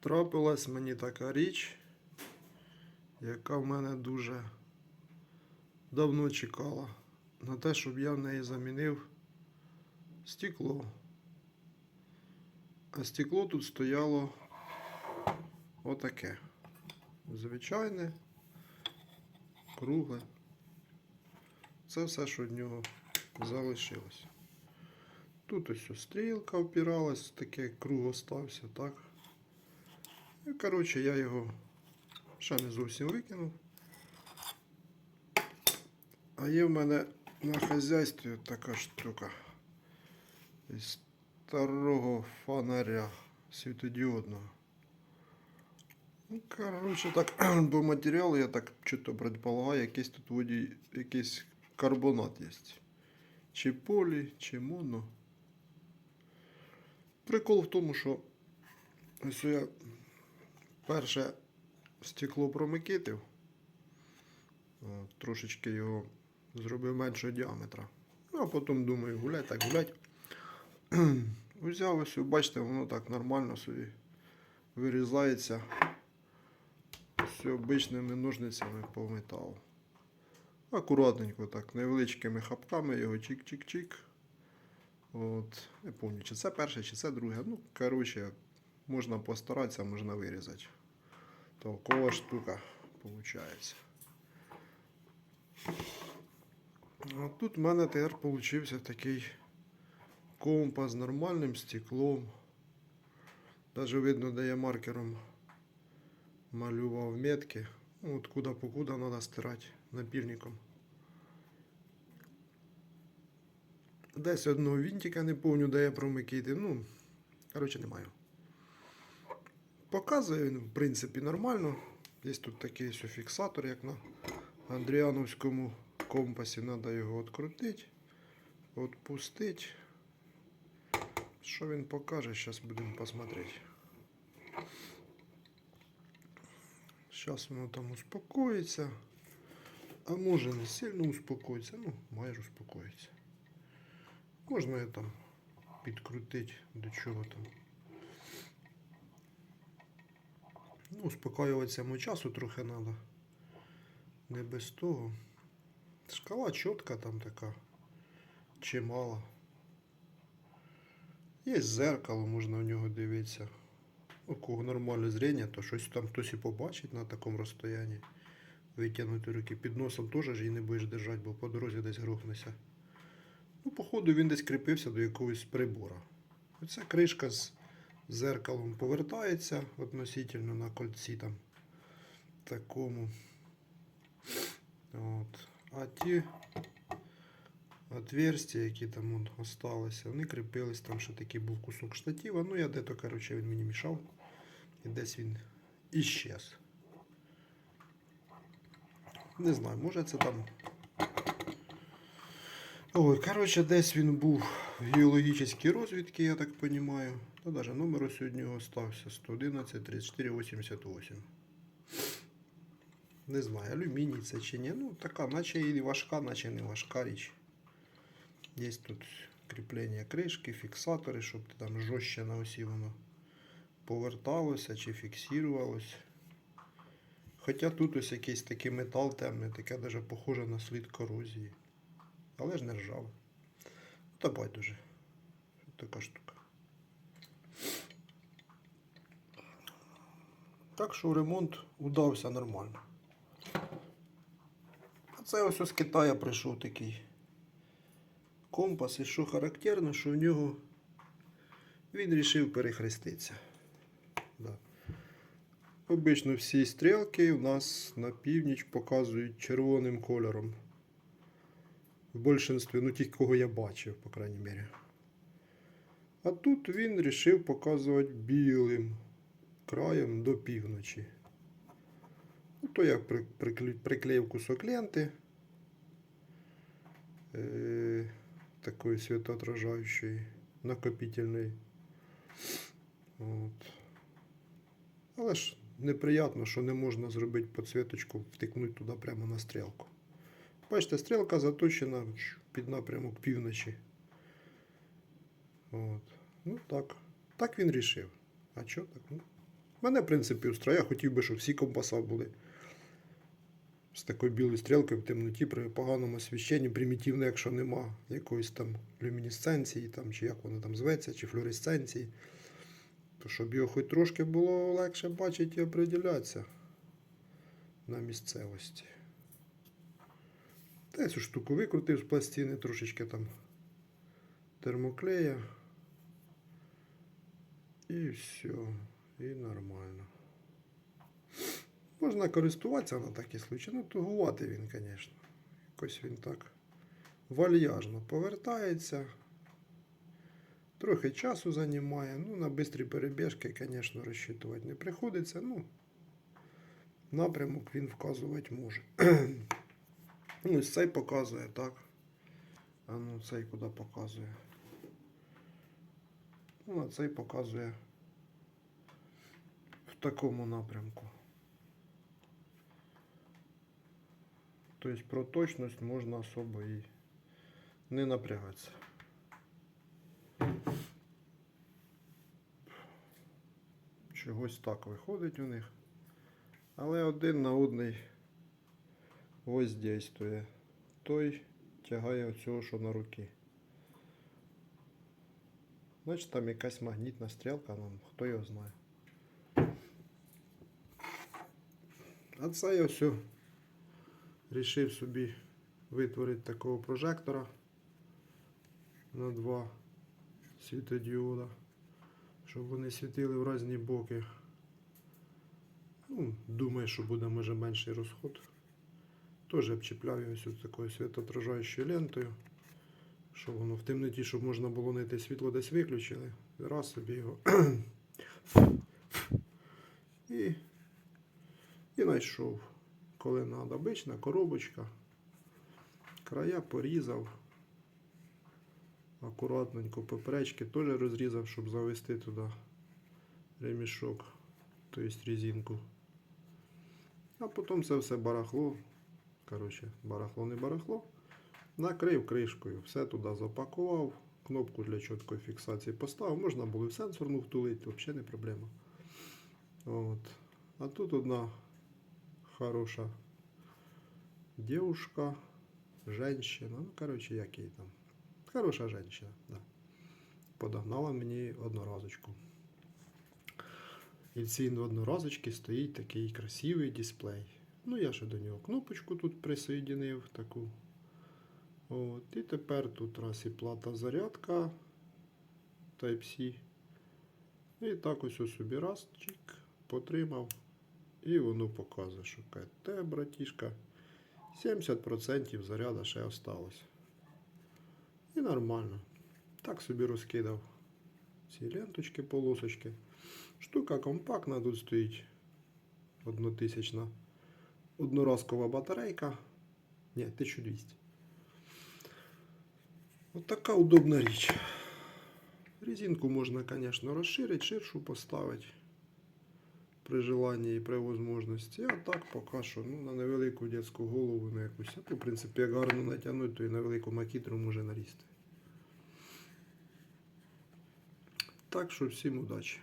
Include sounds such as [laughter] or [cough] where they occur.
Трапилась мені така річ, яка в мене дуже давно чекала на те, щоб я в неї замінив стекло. А стекло тут стояло отаке. Звичайне, кругле. Це все, що від нього залишилось. Тут ось стрілка впиралась, таке круг остався, так? І, коротше, я його ще не зовсім викинув. А є в мене на хазяйстві така штука. Із старого фонаря світодіодного. Ну, коротше, так, [clears throat] по матеріалу я так чисто предполагаю, якийсь тут воді, якийсь карбонат є. Чи полі, чи моно. Прикол в тому, що ось я перше стекло промикитив, трошечки його зробив меншого діаметра. Ну, а потім думаю, гулять так гулять. [clears throat] Взяв ось, бачите, воно так нормально собі вирізається. Все обичними ножницями по металу. Акуратненько так, невеличкими хапками його чик-чик-чик. От, не пам'ятаю, чи це перше, чи це друге. Ну, коротше, можна постаратися, можна вирізати. Толкова штука виходить. А тут в мене тепер вийшов такий компас з нормальним стеклом. Даже видно, де я маркером малював метки. Ну, от куди покуда треба стирати напільником. Десь одного вінтика не помню, де я промикити. Ну, коротше, не маю. Показує він, в принципі, нормально. Є тут такий фіксатор, як на Андріановському компасі. Треба його відкрутити, відпустити. Що він покаже, зараз будемо посмотрети. Зараз воно там успокоїться. А може не сильно успокоїться, ну, майже успокоїться. Можна я там підкрутити до чого там. Успокоюватися йому часу трохи треба. Не без того. Шкала чітка там така. Чимала. Є зеркало, можна в нього дивитися. У кого нормальне зрення, то щось там хтось і побачить на такому розстоянні. Витягнути руки під носом теж ж її не будеш держати, бо по дорозі десь грохнешся. Ну, походу, він десь кріпився до якогось прибора. Оця кришка з зеркалом повертається относительно на кольці там такому. От. А ті отверстия, які там он, осталися, вони кріпились, там ще такий був кусок штатива. Ну, я де-то, коротше, він мені мішав. І десь він іщез. Не знаю, може це там. Ой, коротше, десь він був в геологічній розвідці, я так розумію. Та навіть номер у остався 111 34 88. Не знаю, алюміній це чи ні. Ну, така, наче і важка, наче не важка річ. Є тут кріплення кришки, фіксатори, щоб там жорстче на осі воно поверталося чи фіксувалось. Хоча тут ось якийсь такий метал темний, таке даже похоже на слід корозії. Але ж не ржаве. Та байдуже. Така штука. Так що ремонт удався нормально. А це ось з Китаю прийшов такий компас, і що характерно, що в нього він вирішив перехреститися. Да. Обично всі стрілки у нас на північ показують червоним кольором. В ну тих, кого я бачив, по крайній мірі. А тут він вирішив показувати білим краєм до півночі. Ну, то я приклеїв кусок ленти. Е, такої світоотражаючої, накопительної. От. Але ж неприємно, що не можна зробити підсвіточку, втикнути туди прямо на стрілку. Бачите, стрілка заточена під напрямок півночі. От. Ну так. Так він рішив. А що так? Ну, Мене, в принципі, устроє. Я хотів би, щоб всі компаса були з такою білою стрілкою в темноті при поганому освіщенні, примітивно, якщо нема якоїсь там люмінесценції, там, чи як воно там зветься, чи флюоресценції. То щоб його хоч трошки було легше бачити і определятися на місцевості. Та цю штуку викрутив з пластини, трошечки там термоклея. І все. І нормально. Можна користуватися на такий случай. Ну, тугувати він, звісно. Якось він так вальяжно повертається. Трохи часу займає. Ну, на бистрі перебіжки, звісно, розчитувати не приходиться. Ну, напрямок він вказувати може. [clears throat] ну, цей показує, так. А ну, цей куди показує? Ну, а цей показує в такому напрямку. Тобто про точність можна особо і не напрягатися. Чогось так виходить у них. Але один на одний воздействує. Той тягає оцього, що на руки. Значить там якась магнітна стрілка, ну, хто його знає. А це я все рішив собі витворити такого прожектора на два світодіода, щоб вони світили в різні боки. Ну, думаю, що буде може менший розход. Теж обчіпляв його ось такою світоотражаючою лентою, щоб воно в темноті, щоб можна було знайти світло десь виключили. Раз собі його. [clears throat] І, і знайшов, коли треба. Обична коробочка. Края порізав. Акуратненько поперечки теж розрізав, щоб завести туди ремішок, тобто резинку. А потім це все барахло. Коротше, барахло не барахло. Накрив кришкою, все туди запакував, кнопку для чіткої фіксації поставив. Можна було і в сенсорну втулити, взагалі не проблема. От. А тут одна хороша девушка, женщина, ну, коротше, як її там. Хороша женщина, да. Подогнала мені одноразочку. І в цій одноразочці стоїть такий красивий дисплей. Ну, я ще до нього кнопочку тут присоєдинив таку. От, і тепер тут раз і плата зарядка Type-C. І так ось ось собі раз, чик, потримав. І воно показує, що КТ, братішка. 70% заряду ще осталось. І нормально. Так собі розкидав ці ленточки, полосочки. Штука компактна, тут стоїть однотисячна одноразкова батарейка. Ні, 1200. От така удобна річ. Резинку можна, звісно, розширити, ширшу поставити при желанні і при можливості. А так поки що ну, на невелику дитячу голову на якусь. А то, в принципі, як гарно натягнути, то і на велику макітру може нарізти. Так що всім удачі.